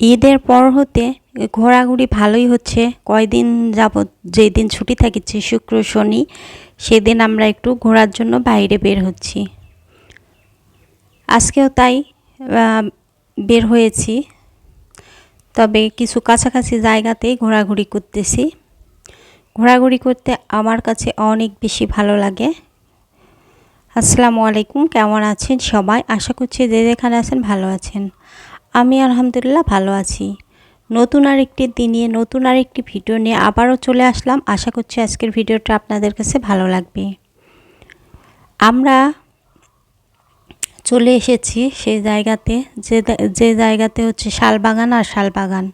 ঈদের পর হতে ঘোরাঘুরি ভালোই হচ্ছে। কয়দিন যাবৎ যেই দিন ছুটি থাকিচ্ছে, শুক্র, শনি, সেদিন আমরা একটু ঘোরার জন্য বাইরে বের হচ্ছি। আজকেও তাই বের হয়েছি। তবে কিছু কাছাকাছি জায়গাতেই ঘোরাঘুরি করতেছি। ঘোরাঘুরি করতে আমার কাছে অনেক বেশি ভালো লাগে। আসসালামু আলাইকুম, কেমন আছেন সবাই? আশা করছি যে যেখানে আছেন ভালো আছেন। আমি আলহামদুলিল্লাহ ভালো আছি। নতুন আরেকটি দিনে, নতুন আরেকটি ভিডিও নিয়ে আবারও চলে আসলাম। আশা করছি আজকের ভিডিওটা আপনাদের কাছে ভালো লাগবে। আমরা চলে এসেছি সেই জায়গাতে, যে যে জায়গাতে হচ্ছে শালবাগান আর শালবাগান।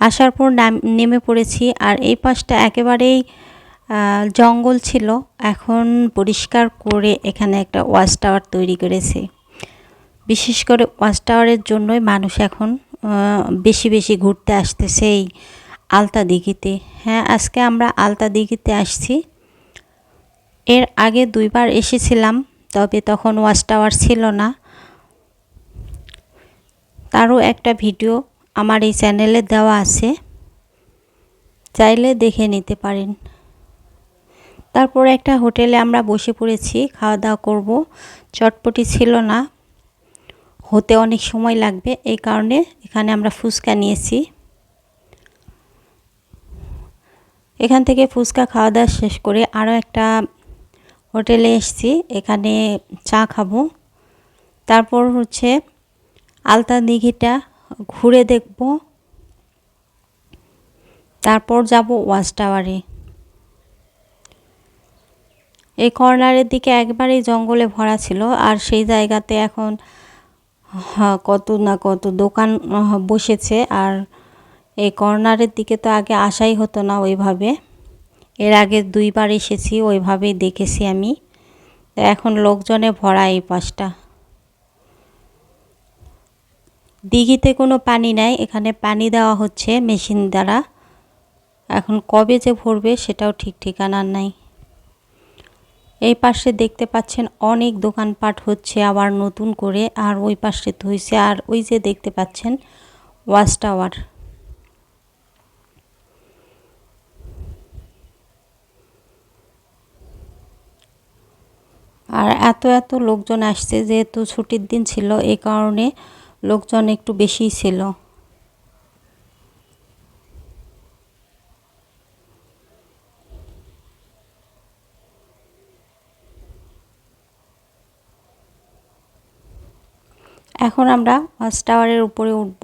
আসার পর নাম- পড়েছি আর এই পাশটা একেবারেই জঙ্গল ছিল। এখন পরিষ্কার করে এখানে একটা ওয়াচ টাওয়ার তৈরি করেছে। বিশেষ করে ওয়াচ টাওয়ারের জন্যই মানুষ এখন বেশি বেশি ঘুরতে আসতেছে এই আলতা দিঘিতে। হ্যাঁ আজকে আমরা আলতা দিঘিতে আসছি। এর আগে দুইবার এসেছিলাম, তবে তখন ওয়াচ টাওয়ার ছিল না। তারও একটা ভিডিও আমার এই চ্যানেলে দেওয়া আছে। চাইলে দেখে নিতে পারেন। তারপর একটা হোটেলে আমরা বসে পড়েছি, খাওয়া দাওয়া করব। চটপটি ছিল না। হতে অনেক সময় লাগবে, এই কারণে এখানে আমরা ফুচকা নিয়েছি। এখান থেকে ফুচকা খাওয়া দাওয়া শেষ করে আরও একটা হোটেলে এসেছি, এখানে চা খাব। তারপর হচ্ছে আলতা দিঘিটা ঘুরে দেখব। তারপর যাব ওয়াচ টাওয়ারে। এই কর্নারের দিকে একবারেই জঙ্গলে ভরা ছিল, আর সেই জায়গাতে এখন কত না কত দোকান বসেছে। আর এই কর্নারের দিকে তো আগে আসাই হতো না ওইভাবে। এর আগে দুইবার এসেছি, ওইভাবেই দেখেছি আমি। এখন লোকজনে ভরা এই পাশটা। দিঘিতে কোনো পানি নাই, এখানে পানি দেওয়া হচ্ছে মেশিন দ্বারা। এখন কবে যে ভরবে সেটাও ঠিক ঠিকানা নাই। এই পাশে দেখতে পাচ্ছেন অনেক দোকানপাট হচ্ছে আবার নতুন করে, আর ওই পাশে হয়েছে আর ওই যে দেখতে পাচ্ছেন ওয়াচ টাওয়ার। আর এত এত লোকজন আসছে, যেহেতু ছুটির দিন ছিল এই কারণে লোকজন একটু বেশিই ছিল। এখন আমরা ওয়াচ টাওয়ারের উপরে উঠব।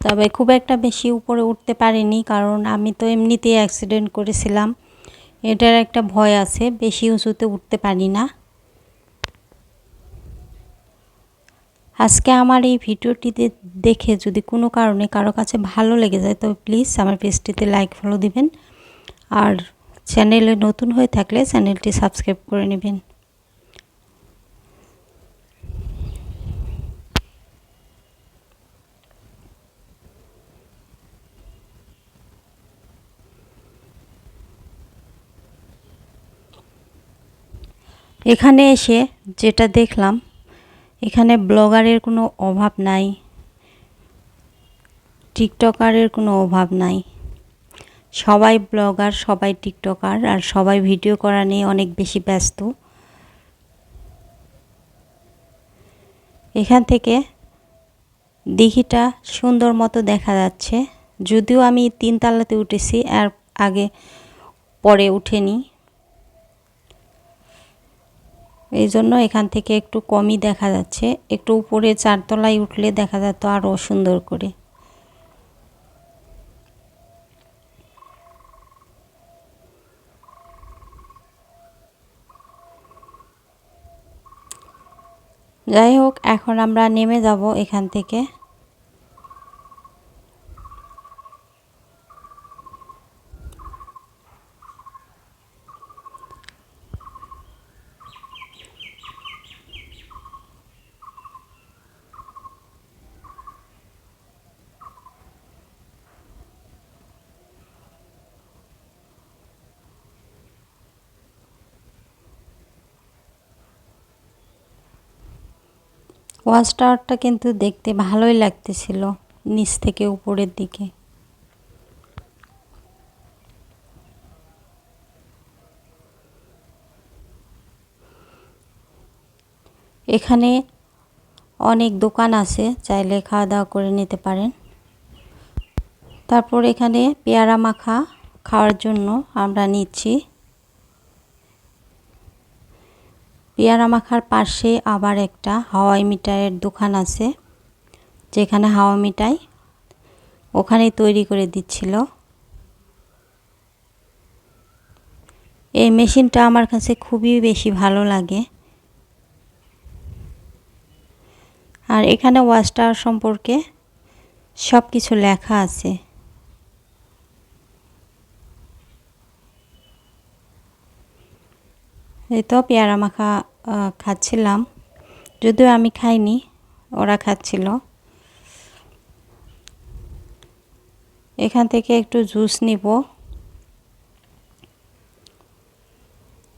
তবে খুব একটা বেশি উপরে উঠতে পারিনি, কারণ আমি তো এমনিতেই অ্যাক্সিডেন্ট করেছিলাম। এটার একটা ভয় আছে, বেশি উঁচুতে উঠতে পারি না। আজকে আমার এই ভিডিওটিতে দেখে যদি কোনো কারণে কারও কাছে ভালো লেগে যায়, তবে প্লিজ আমার পেজটিতে লাইক ফলো দিবেন। আর চ্যানেলে নতুন হয়ে থাকলে চ্যানেলটি সাবস্ক্রাইব করে নেবেন। এখানে এসে যেটা দেখলাম, এখানে ব্লগারের কোনো অভাব নাই, টিকটকারের কোনো অভাব নাই। সবাই ব্লগার, সবাই টিকটকার, আর সবাই ভিডিও করা নিয়ে অনেক বেশি ব্যস্ত। এখান থেকে দিঘিটা সুন্দর মতো দেখা যাচ্ছে। যদিও আমি তিনতলাতে উঠেছি, আর আগে পরে উঠেনি। এই জন্য এখান থেকে একটু কমই দেখা যাচ্ছে। একটু উপরে চারতলায় উঠলে দেখা যেত আরও সুন্দর করে। যাই হোক, এখন আমরা নেমে যাব এখান থেকে। ওয়াচ টাওয়ারটা কিন্তু দেখতে ভালোই লাগতেছিল নিচ থেকে উপরের দিকে। এখানে অনেক দোকান আছে, চাইলে খাওয়া দাওয়া করে নিতে পারেন। তারপর এখানে পেয়ারা মাখা খাওয়ার জন্য আমরা নিচ্ছি। পেয়ারা মাখার পাশে আবার একটা হাওয়াই মিঠাইয়ের দোকান আছে, যেখানে হাওয়া মিঠাই ওখানেই তৈরি করে দিচ্ছিল। এই মেশিনটা আমার কাছে খুবই বেশি ভালো লাগে। আর এখানে ওয়াচ টাওয়ার সম্পর্কে সব কিছু লেখা আছে। এই তো পেয়ারা মাখা খাচ্ছিলাম। যদিও আমি খাইনি, ওরা খাচ্ছিল। এখান থেকে একটু জুস নিব।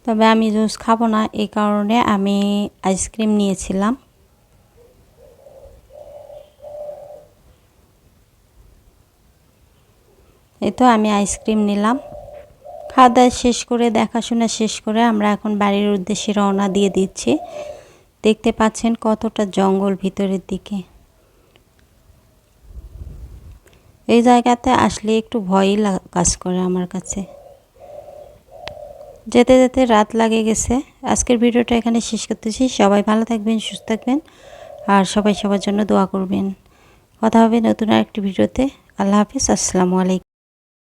তবে আমি জুস খাব না, এই কারণে আমি আইসক্রিম নিয়েছিলাম। এই তো আমি আইসক্রিম নিলাম। খাওয়া দাওয়া শেষ করে, দেখাশোনা শেষ করে আমরা এখন বাড়ির উদ্দেশ্যে রওনা দিয়ে দিচ্ছি। দেখতে পাচ্ছেন কতটা জঙ্গল ভিতরের দিকে। এই জায়গাতে আসলে একটু ভয়ই কাজ করে আমার কাছে। যেতে যেতে রাত লাগে গেছে। আজকের ভিডিওটা এখানে শেষ করতেছি। সবাই ভালো থাকবেন, সুস্থ থাকবেন। আর সবাই সবার জন্য দোয়া করবেন। কথা হবে নতুন আরেকটি ভিডিওতে। আল্লাহ হাফিজ। আসসালামু আলাইকুম।